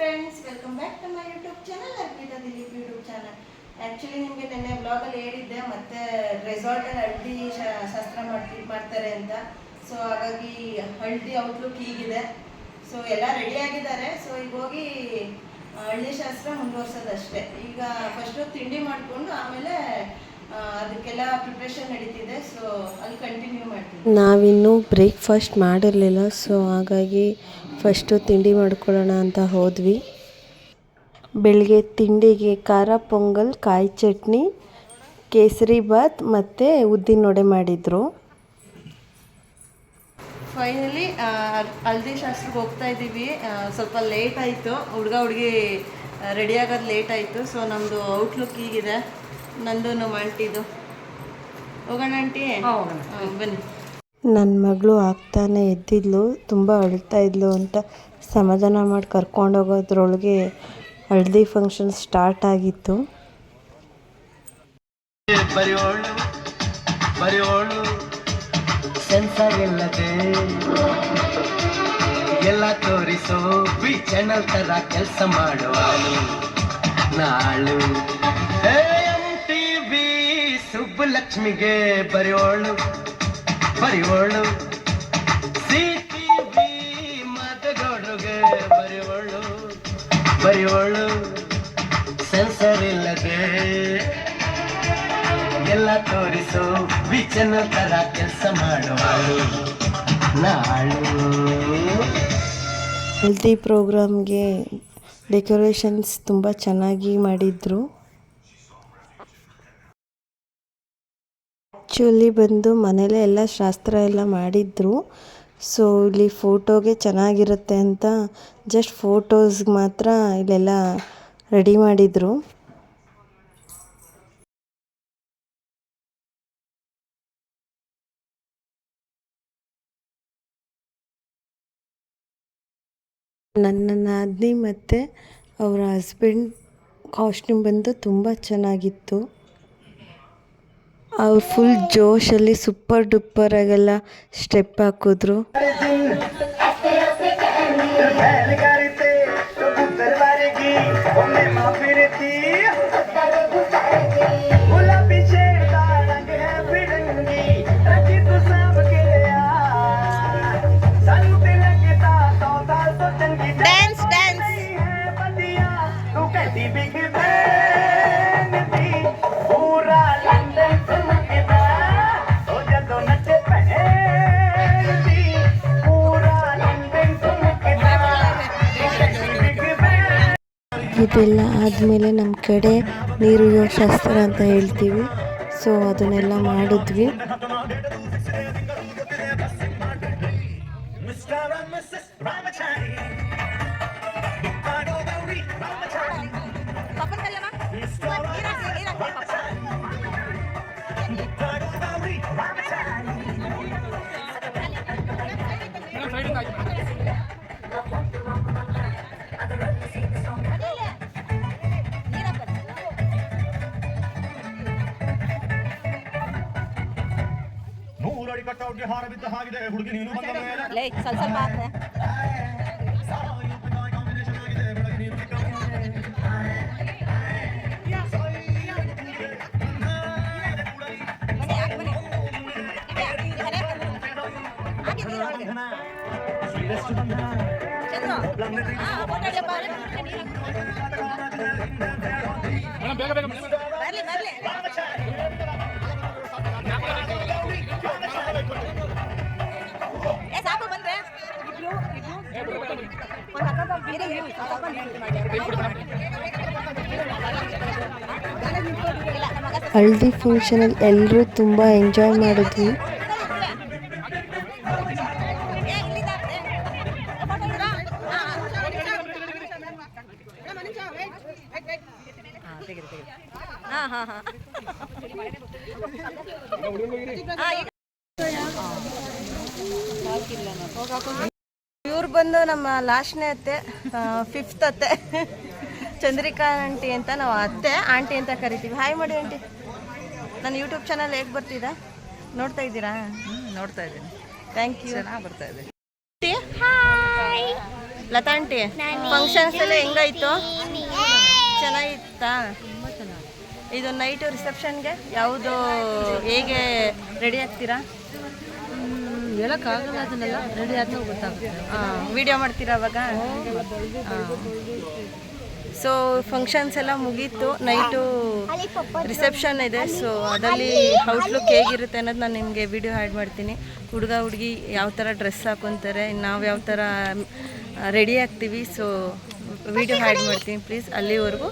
Friends welcome back to my YouTube channel Arpita Dileep YouTube channel actually ನಿಮಗೆ ನೆನ್ನೆ ಬ್ಲಾಗಲ್ಲಿ ಹೇಳಿದ್ದೆ, ಮತ್ತೆ ರೆಸಾರ್ಟಲ್ಲಿ ಹಳ್ದಿ ಶಾಸ್ತ್ರ ಮಾಡ್ತಿ ಮಾಡ್ತಾರೆ ಅಂತ. ಸೊ ಹಾಗಾಗಿ ಹಳ್ದಿ ಔಟ್ಲುಕ್ ಹೀಗಿದೆ. ಸೊ ಎಲ್ಲ ರೆಡಿ ಆಗಿದ್ದಾರೆ. ಸೊ ಈಗ ಹೋಗಿ ಹಳ್ಳಿ ಹಳದಿ ಶಾಸ್ತ್ರ ಮುಂದುವರ್ಸೋದಷ್ಟೇ. ಈಗ ಫಸ್ಟು ತಿಂಡಿ ಮಾಡಿಕೊಂಡು, ಆಮೇಲೆ ಅದಕ್ಕೆಲ್ಲ ಪ್ರಿಪ್ರೇಷನ್ ನಡೀತಿದೆ ಸೊ ಅಲ್ಲಿ ಕಂಟಿನ್ಯೂ ಮಾಡ್ತೀವಿ. ನಾವಿನ್ನೂ ಬ್ರೇಕ್ಫಾಸ್ಟ್ ಮಾಡಿರಲಿಲ್ಲ ಸೊ ಹಾಗಾಗಿ ಫಸ್ಟು ತಿಂಡಿ ಮಾಡ್ಕೊಳ್ಳೋಣ ಅಂತ ಹೋದ್ವಿ. ಬೆಳಗ್ಗೆ ತಿಂಡಿಗೆ ಖಾರ ಪೊಂಗಲ್ ಕಾಯಿ ಚಟ್ನಿ ಕೇಸರಿ ಬಾತ್ ಮತ್ತು ಉದ್ದಿನ ವಡೆ ಮಾಡಿದರು. ಫೈನಲಿ ಹಲ್ದಿ ಶಾಸ್ತ್ರಕ್ಕೆ ಹೋಗ್ತಾ ಇದ್ದೀವಿ. ಸ್ವಲ್ಪ ಲೇಟ್ ಆಯಿತು. ಹುಡುಗ ಹುಡುಗಿ ರೆಡಿ ಆಗೋದು ಲೇಟ್ ಆಯಿತು. ಸೊ ನಮ್ಮದು ಔಟ್ಲುಕ್ ಹೀಗಿದೆ. ನಂದು ಮಾಲ್ಟಿದು. ಹೋಗೋಣ ಆಂಟಿ? ಬನ್ನಿ. ನನ್ನ ಮಗಳು ಆಗ್ತಾನೆ ಎದ್ದಿದ್ಲು ತುಂಬ ಅಳ್ತಾ ಇದ್ಲು ಅಂತ ಸಮಾಧಾನ ಮಾಡಿ ಕರ್ಕೊಂಡೋಗೋದ್ರೊಳಗೆ ಹಳದಿ ಫಂಕ್ಷನ್ ಸ್ಟಾರ್ಟ್ ಆಗಿತ್ತು. ಬರೆಯೋಳು ಬರೆಯೋಳು ಸೆನ್ಸರ್ ಇಲ್ಲದೆ ಎಲ್ಲ ತೋರಿಸೋ ಬಿ ಚಾನಲ್ ತರ ಕೆಲಸ ಮಾಡುವ ನಾಳು ಸುಬ್ಬಲಕ್ಷ್ಮಿಗೆ ಬರೆಯೋಳು ಬರೆಯೋಳು. ಸೀತಿ ಟಿವಿ ಮತಗೌಡ್ರಿಗೆ ಬರೆಯೋಳು ಬರೆಯೋಳು. ಸೆನ್ಸರ್ ಇಲ್ಲದೆ ಎಲ್ಲ ತೋರಿಸು ವಿಚನ ತರ ಕೆಲಸ ಮಾಡುವಳು ನಾಳು. ಹೆಲ್ತಿ ಪ್ರೋಗ್ರಾಮ್ಗೆ ಡೆಕೋರೇಷನ್ಸ್ ತುಂಬ ಚೆನ್ನಾಗಿ ಮಾಡಿದರು. ಆ್ಯಕ್ಚುಲಿ ಬಂದು ಮನೇಲೇ ಎಲ್ಲ ಶಾಸ್ತ್ರ ಎಲ್ಲ ಮಾಡಿದ್ರು. ಸೊ ಇಲ್ಲಿ ಫೋಟೋಗೆ ಚೆನ್ನಾಗಿರುತ್ತೆ ಅಂತ ಜಸ್ಟ್ ಫೋಟೋಸ್ಗೆ ಮಾತ್ರ ಇಲ್ಲೆಲ್ಲ ರೆಡಿ ಮಾಡಿದರು. ನನ್ನ ನಾದಿನಿ ಮತ್ತು ಅವರ ಹಸ್ಬೆಂಡ್ ಕಾಸ್ಟ್ಯೂಮ್ ಬಂದು ತುಂಬ ಚೆನ್ನಾಗಿತ್ತು. ಅವ್ರು ಫುಲ್ ಜೋಶಲ್ಲಿ ಸೂಪರ್ ಡೂಪರ್ ಆಗೆಲ್ಲ ಸ್ಟೆಪ್ ಹಾಕಿದ್ರು. ಬೆಳಗಾರಿತೆ ಕಬೂತರವಾರಿಗೆ ಇದೆಲ್ಲ ಆದಮೇಲೆ ನಮ್ಮ ಕಡೆ ನೀರು ಶಾಸ್ತ್ರ ಅಂತ ಹೇಳ್ತೀವಿ ಸೊ ಅದನ್ನೆಲ್ಲ ಮಾಡಿದ್ವಿ Mr. and Mrs. ನೂರಡಿ ಕಟ್ಟೌಟ್ಗೆ ಹಾರ ಬಿದ್ದ ಹಾಗಿದೆ ಹುಡುಗಿ ನೀನು ಬಂದ ಮೇಲೆ ಸ್ವಲ್ಪ ಸ್ವಲ್ಪ ಹಾಕ್ರೆ. ಬನ್ನಿ, ಹಾಕಿ ಬನ್ನಿ. ಇದೆ, ಹಳ್ದಿ ಫಂಕ್ಷನಲ್ಲಿ ಎಲ್ಲರೂ ತುಂಬ ಎಂಜಾಯ್ ಮಾಡಿದ್ವಿ. ಹಾಂ ಇವ್ರು ಬಂದು ನಮ್ಮ ಲಾಸ್ಟ್ನೇ ಅತ್ತೆ ಫಿಫ್ತ್ ಅತ್ತೆ. ಚಂದ್ರಿಕಾ ಆಂಟಿ ಅಂತ ನಾವು ಅತ್ತೆ ಆಂಟಿ ಅಂತ ಕರಿತೀವಿ. ಹಾಯ್ ಮಾಡಿ ಆಂಟಿ ನನ್ನ ಯೂಟ್ಯೂಬ್ ಚಾನಲ್ ಹೇಗೆ ಬರ್ತಿದ್ದ ನೋಡ್ತಾ ಇದ್ದೀರಾ? ನೋಡ್ತಾ ಇದ್ದೀನಿ. ಥ್ಯಾಂಕ್ ಯು ಚೆನ್ನಾಗಿ ಬರ್ತಾ ಇದೆ. ಹಾಯ್ ಲತಾ ಆಂಟಿ ಫಂಕ್ಷನ್ಸ್ ಎಲ್ಲ ಹೆಂಗಾಯ್ತು? ಚೆನ್ನಾಗಿತ್ತಾ? ಇದು ನೈಟ್ ರಿಸೆಪ್ಷನ್ಗೆ ಯಾವುದು ಹೇಗೆ ರೆಡಿ ಆಗ್ತೀರಾ? ಅದನ್ನೆಲ್ಲ ರೆಡಿ ಗೊತ್ತಾಗುತ್ತೆ. ವಿಡಿಯೋ ಮಾಡ್ತೀರಾ ಅವಾಗ? ಸೊ ಫಂಕ್ಷನ್ಸ್ ಎಲ್ಲ ಮುಗೀತು. ನೈಟು ರಿಸೆಪ್ಷನ್ ಇದೆ. ಸೊ ಅದರಲ್ಲಿ ಔಟ್ಲುಕ್ ಹೇಗಿರುತ್ತೆ ಅನ್ನೋದು ನಾನು ನಿಮಗೆ ವಿಡಿಯೋ ಆ್ಯಡ್ ಮಾಡ್ತೀನಿ. ಹುಡುಗ, ಹುಡುಗಿ ಯಾವ ಥರ ಡ್ರೆಸ್ ಹಾಕೊತಾರೆ, ನಾವು ಯಾವ ಥರ ರೆಡಿ ಆಗ್ತೀವಿ. ಸೊ ವಿಡಿಯೋ ಆ್ಯಡ್ ಮಾಡ್ತೀನಿ ಪ್ಲೀಸ್ ಅಲ್ಲಿವರೆಗೂ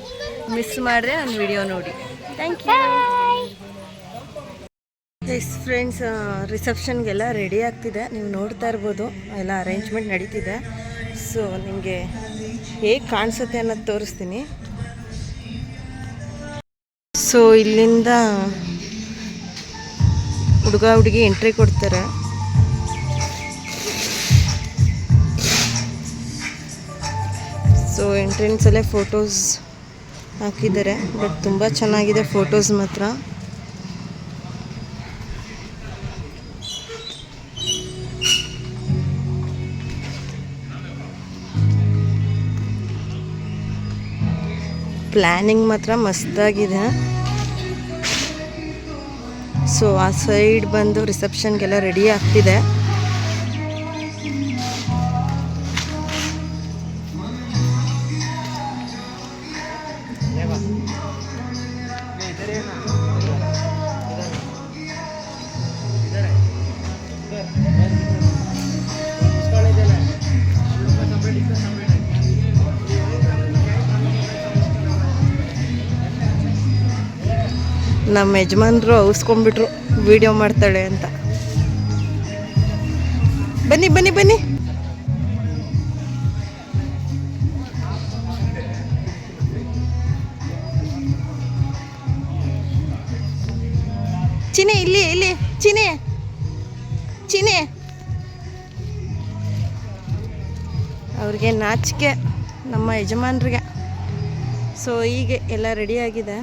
ಮಿಸ್ ಮಾಡಿದ್ರೆ ನನ್ನ ವಿಡಿಯೋ ನೋಡಿ. ಥ್ಯಾಂಕ್ ಯು ಎಸ್ ಫ್ರೆಂಡ್ಸ್ ರಿಸೆಪ್ಷನ್ಗೆಲ್ಲ ರೆಡಿ ಆಗ್ತಿದೆ. ನೀವು ನೋಡ್ತಾ ಇರ್ಬೋದು, ಎಲ್ಲ ಅರೇಂಜ್ಮೆಂಟ್ ನಡೀತಿದೆ. ಸೊ ನಿಮಗೆ ಹೇಗೆ ಕಾಣಿಸುತ್ತೆ ಅನ್ನೋದು ತೋರಿಸ್ತೀನಿ. ಸೊ ಇಲ್ಲಿಂದ ಹುಡುಗ ಹುಡುಗಿ ಎಂಟ್ರಿ ಕೊಡ್ತಾರೆ. ಸೊ ಎಂಟ್ರೆನ್ಸಲ್ಲೇ ಫೋಟೋಸ್ ಹಾಕಿದ್ದಾರೆ. ಬಟ್ ತುಂಬ ಚೆನ್ನಾಗಿದೆ ಫೋಟೋಸ್ ಮಾತ್ರ. ಪ್ಲ್ಯಾನಿಂಗ್ ಮಾತ್ರ ಮಸ್ತಾಗಿದೆ. ಸೊ ಆ ಸೈಡ್ ಬಂದು ರಿಸೆಪ್ಷನ್ಗೆಲ್ಲ ರೆಡಿ ಆಗ್ತಿದೆ. ನಮ್ಮ ಯಜಮಾನ್ರು ಔಸ್ಕೊಂಡ್ಬಿಟ್ರು ವಿಡಿಯೋ ಮಾಡ್ತಾಳೆ ಅಂತ. ಬನ್ನಿ ಬನ್ನಿ ಬನ್ನಿ. ಚಿನಿ ಇಲ್ಲಿ ಇಲ್ಲಿ ಚಿನಿ ಚಿನೆ ಅವ್ರಿಗೆ ನಾಚಿಕೆ ನಮ್ಮ ಯಜಮಾನ್ರಿಗೆ. ಸೊ ಹೀಗೆ ಎಲ್ಲ ರೆಡಿಯಾಗಿದೆ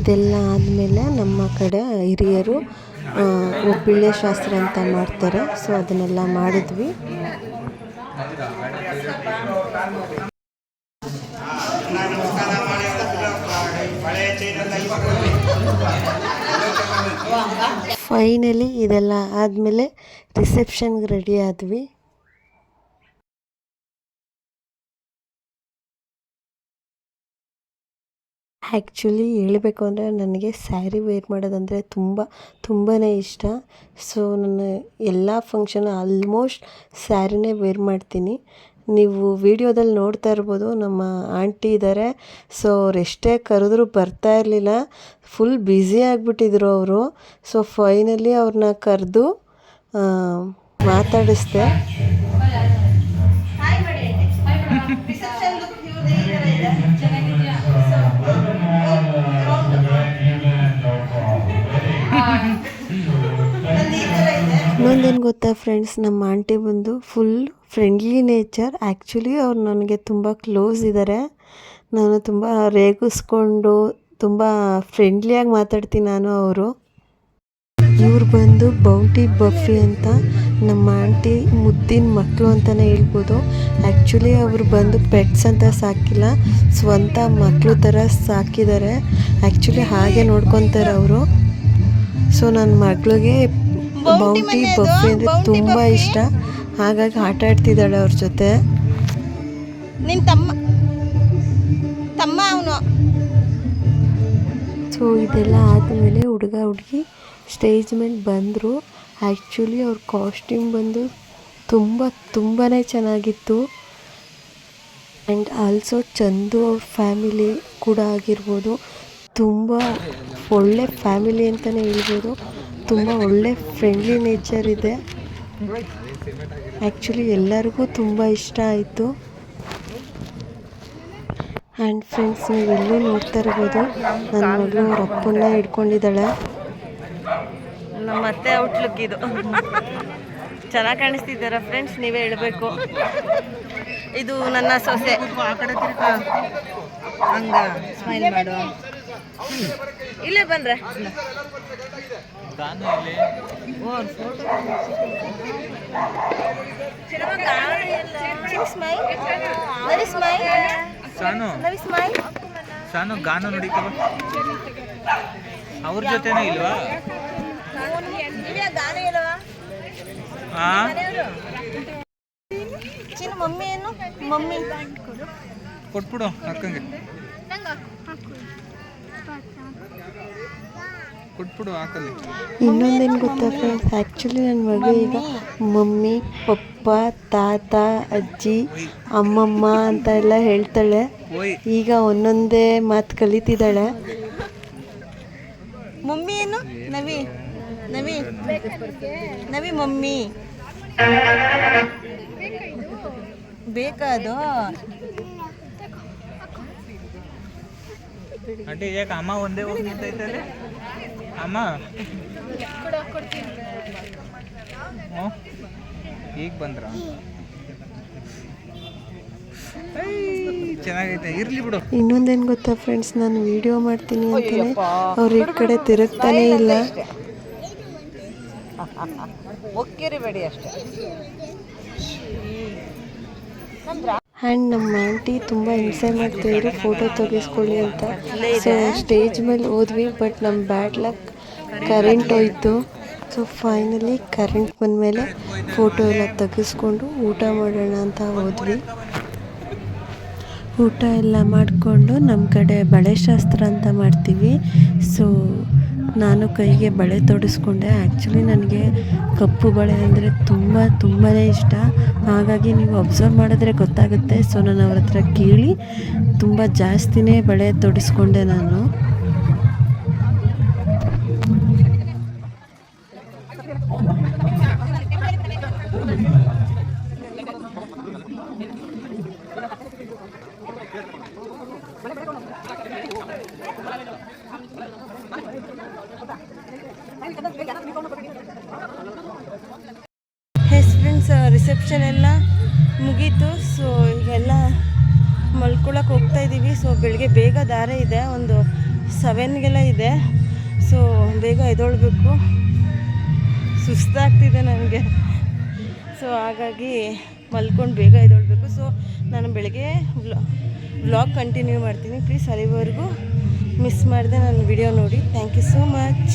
ಇದೆಲ್ಲ ಆದಮೇಲೆ ನಮ್ಮ ಕಡೆ ಹಿರಿಯರು ಆ, ಶಾಸ್ತ್ರ ಅಂತ ಮಾಡ್ತಾರೆ. ಸೊ ಅದನ್ನೆಲ್ಲ ಮಾಡಿದ್ವಿ. ಫೈನಲಿ ಇದೆಲ್ಲ ಆದಮೇಲೆ ರಿಸೆಪ್ಷನ್ಗೆ ರೆಡಿ ಆದ್ವಿ. ಆ್ಯಕ್ಚುಲಿ ಹೇಳಬೇಕು ಅಂದರೆ ನನಗೆ ಸ್ಯಾರಿ ವೇರ್ ಮಾಡೋದಂದರೆ ತುಂಬ ತುಂಬಾ ಇಷ್ಟ. ಸೊ, ನಾನು ಎಲ್ಲ ಫಂಕ್ಷನ್ ಆಲ್ಮೋಸ್ಟ್ ಸ್ಯಾರಿನೇ ವೇರ್ ಮಾಡ್ತೀನಿ. ನೀವು ವಿಡಿಯೋದಲ್ಲಿ ನೋಡ್ತಾ ಇರ್ಬೋದು, ನಮ್ಮ ಆಂಟಿ ಇದ್ದಾರೆ. ಸೊ, ಅವ್ರು ಎಷ್ಟೇ ಕರೆದ್ರೂ ಬರ್ತಾ ಇರಲಿಲ್ಲ. ಫುಲ್ ಬ್ಯುಸಿ ಆಗಿಬಿಟ್ಟಿದ್ರು ಅವರು. ಸೊ, ಫೈನಲಿ ಅವ್ರನ್ನ ಕರೆದು ಮಾತಾಡಿಸ್ದೆ. ಗೊತ್ತಾ ಫ್ರೆಂಡ್ಸ್ ನಮ್ಮ ಆಂಟಿ ಬಂದು ಫುಲ್ ಫ್ರೆಂಡ್ಲಿ ನೇಚರ್ ಆ್ಯಕ್ಚುಲಿ ಅವ್ರು ನನಗೆ ತುಂಬ ಕ್ಲೋಸ್ ಇದ್ದಾರೆ ನಾನು ತುಂಬ ರೇಗಿಸ್ಕೊಂಡು ತುಂಬ ಫ್ರೆಂಡ್ಲಿಯಾಗಿ ಮಾತಾಡ್ತೀನಿ ನಾನು ಅವರು. ಇವ್ರು ಬಂದು ಬೌಂಟಿ ಬಫಿ ಅಂತ ನಮ್ಮ ಆಂಟಿ ಮುದ್ದಿನ ಮಕ್ಕಳು ಅಂತಲೇ ಹೇಳ್ಬೋದು. ಆ್ಯಕ್ಚುಲಿ ಅವರು ಬಂದು ಪೆಟ್ಸ್ ಅಂತ ಸಾಕಿಲ್ಲ, ಸ್ವಂತ ಮಕ್ಕಳು ಥರ ಸಾಕಿದ್ದಾರೆ. ಆ್ಯಕ್ಚುಲಿ ಹಾಗೆ ನೋಡ್ಕೊತಾರೆ ಅವರು. ಸೊ ನನ್ನ ಮಗಳಿಗೆ ಬೌಂಟಿ ಬಫೆ ಅಂದರೆ ತುಂಬ ಇಷ್ಟ. ಹಾಗಾಗಿ ಆಟ ಆಡ್ತಿದ್ದಾಳೆ ಅವ್ರ ಜೊತೆ. ನಿನ್ನ ತಮ್ಮ ತಮ್ಮ ಅವನು. ಸೊ ಇದೆಲ್ಲ ಆದಮೇಲೆ ಹುಡುಗ ಹುಡುಗಿ ಸ್ಟೇಜ್ ಮೇಲೆ ಬಂದರು. ಆ್ಯಕ್ಚುಲಿ ಅವ್ರ ಕಾಸ್ಟ್ಯೂಮ್ ಬಂದು ತುಂಬ ತುಂಬಾ ಚೆನ್ನಾಗಿತ್ತು. ಆ್ಯಂಡ್ ಆಲ್ಸೋ ಚಂದು ಅವ್ರ ಫ್ಯಾಮಿಲಿ ಕೂಡ ಆಗಿರ್ಬೋದು. ತುಂಬ ಒಳ್ಳೆ ಫ್ಯಾಮಿಲಿ ಅಂತಲೇ ಹೇಳ್ಬೋದು. ತುಂಬ ಒಳ್ಳೆ ಫ್ರೆಂಡ್ಲಿ ನೇಚರ್ ಇದೆ. ಆ್ಯಕ್ಚುಲಿ ಎಲ್ಲರಿಗೂ ತುಂಬ ಇಷ್ಟ ಆಯಿತು. ಆ್ಯಂಡ್ ಫ್ರೆಂಡ್ಸ್ ನೀವೆಲ್ಲೂ ನೋಡ್ತಾ ಇರ್ಬೋದು. ನನ್ನ ಮಗಳು ಅವ್ರ ಅಪ್ಪನ್ನ ಹಿಡ್ಕೊಂಡಿದ್ದಾಳೆ. ನಮ್ಮ ಅತ್ತೆ ಔಟ್ಲುಕ್ ಇದು. ಚೆನ್ನಾಗಿ ಕಾಣಿಸ್ತಿದ್ದಾರ ಫ್ರೆಂಡ್ಸ್ ನೀವೇ ಹೇಳಬೇಕು. ಇದು ನನ್ನ ಸೊಸೆ. ಹಂಗ ಸ್ಮೈಲ್ ಮಾಡು. ಇಲ್ಲೇ ಬಂದ್ರೆ. ಸ್ಮೈಲ್ ಸ್ಮೈಲ್ ಸಾನು. ಗಾನ ನಡೀತವ ಅವ್ರ ಜೊತೆನೂ ಇಲ್ವಾ? ಗಾನ ಇಲ್ಲವಾ ಆ? ಚಿನ್ನ ಮಮ್ಮಿ ಏನು? ಮಮ್ಮಿ. ಕೊಟ್ಬಿಡು ಅಕ್ಕಂಗೆ ಇನ್ನೊಂದೇನು ಗೊತ್ತಾ ಫ್ರೆಂಡ್ಸ್ ಆ್ಯಕ್ಚುಲಿ ನನ್ನ ಮಗು ಈಗ ಮಮ್ಮಿ ಪಪ್ಪ ತಾತ ಅಜ್ಜಿ ಅಮ್ಮಮ್ಮ ಅಂತ ಎಲ್ಲ ಹೇಳ್ತಾಳೆ ಈಗ ಒಂದೊಂದೇ ಮಾತು ಕಲಿತಿದ್ದಾಳೆ. ಮಮ್ಮಿ ಏನು? ನವಿ. ನವಿ. ನವಿ ಮಮ್ಮಿ. ಬೇಕಾ ಯಾಕೆ ಅಮ್ಮ ಒಂದೇ ಹೋಗಿ ನಿಂತೈತಲ್ಲಿ ಅಮ್ಮ? ಹ್ಞೂ ಈಗ ಬಂದ್ರ? ಚೆನ್ನಾಗೈತೆ ಇರ್ಲಿ ಬಿಡು. ಇನ್ನೊಂದೇನು ಗೊತ್ತಾ ಫ್ರೆಂಡ್ಸ್ ನಾನು ವಿಡಿಯೋ ಮಾಡ್ತೀನಿ ಅಂತಾನೆ. ಅವ್ರು ಈ ಕಡೆ ತಿರುಗ್ತಾನೆ ಇಲ್ಲ ಒಕ್ಕಿರಿಬೇಡಿ ಅಷ್ಟೇ ಆ್ಯಂಡ್ ನಮ್ಮ ಆಂಟಿ ತುಂಬ ಹಿಂಸೆ ಮಾಡ್ತಾಯಿದ್ರು ಫೋಟೋ ತೆಗೆಸ್ಕೊಳ್ಳಿ ಅಂತ. ಸೊ ಸ್ಟೇಜ್ ಮೇಲೆ ಹೋದ್ವಿ, ಬಟ್ ನಮ್ಮ ಬ್ಯಾಡ್ ಲಕ್ ಕರೆಂಟ್ ಹೋಯ್ತು. ಸೊ ಫೈನಲಿ ಕರೆಂಟ್ ಬಂದಮೇಲೆ ಫೋಟೋ ಎಲ್ಲ ತೆಗೆಸ್ಕೊಂಡು ಊಟ ಮಾಡೋಣ ಅಂತ ಹೋದ್ವಿ. ಊಟ ಎಲ್ಲ ಮಾಡಿಕೊಂಡು ನಮ್ಮ ಕಡೆ ಬಳೆ ಶಾಸ್ತ್ರ ಅಂತ ಮಾಡ್ತೀವಿ. ಸೊ ನಾನು ಕೈಗೆ ಬಳೆ ತೊಡಿಸ್ಕೊಂಡೆ. ಆ್ಯಕ್ಚುಲಿ ನನಗೆ ಕಪ್ಪು ಬಳೆ ಅಂದರೆ ತುಂಬ ತುಂಬಾ ಇಷ್ಟ. ಹಾಗಾಗಿ ನೀವು ಅಬ್ಸರ್ವ್ ಮಾಡಿದ್ರೆ ಗೊತ್ತಾಗುತ್ತೆ. ಸೊ ನಾನು ಅವ್ರ ಹತ್ರ ಕೇಳಿ ತುಂಬ ಜಾಸ್ತಿನೇ ಬಳೆ ತೊಡಿಸ್ಕೊಂಡೆ ನಾನು. ಹೋಗ್ತಾ ಇದ್ದೀವಿ ಸೊ ಬೆಳಗ್ಗೆ ಬೇಗ ದಾರೆ ಇದೆ, ಒಂದು ಸೆವೆನ್ಗೆಲ್ಲ ಇದೆ. ಸೊ ಬೇಗ ಎದ್ದೊಳ್ಬೇಕು. ಸುಸ್ತಾಗ್ತಿದೆ ನನಗೆ. ಸೊ ಹಾಗಾಗಿ ಮಲ್ಕೊಂಡು ಬೇಗ ಎದ್ದೊಳ್ಬೇಕು. ಸೊ ನಾನು ಬೆಳಗ್ಗೆ ವ್ಲಾಗ್ ಕಂಟಿನ್ಯೂ ಮಾಡ್ತೀನಿ. ಪ್ಲೀಸ್ ಅಲ್ಲಿವರೆಗೂ ಮಿಸ್ ಮಾಡಿದೆ ನನ್ನ ವಿಡಿಯೋ ನೋಡಿ. Thank you so much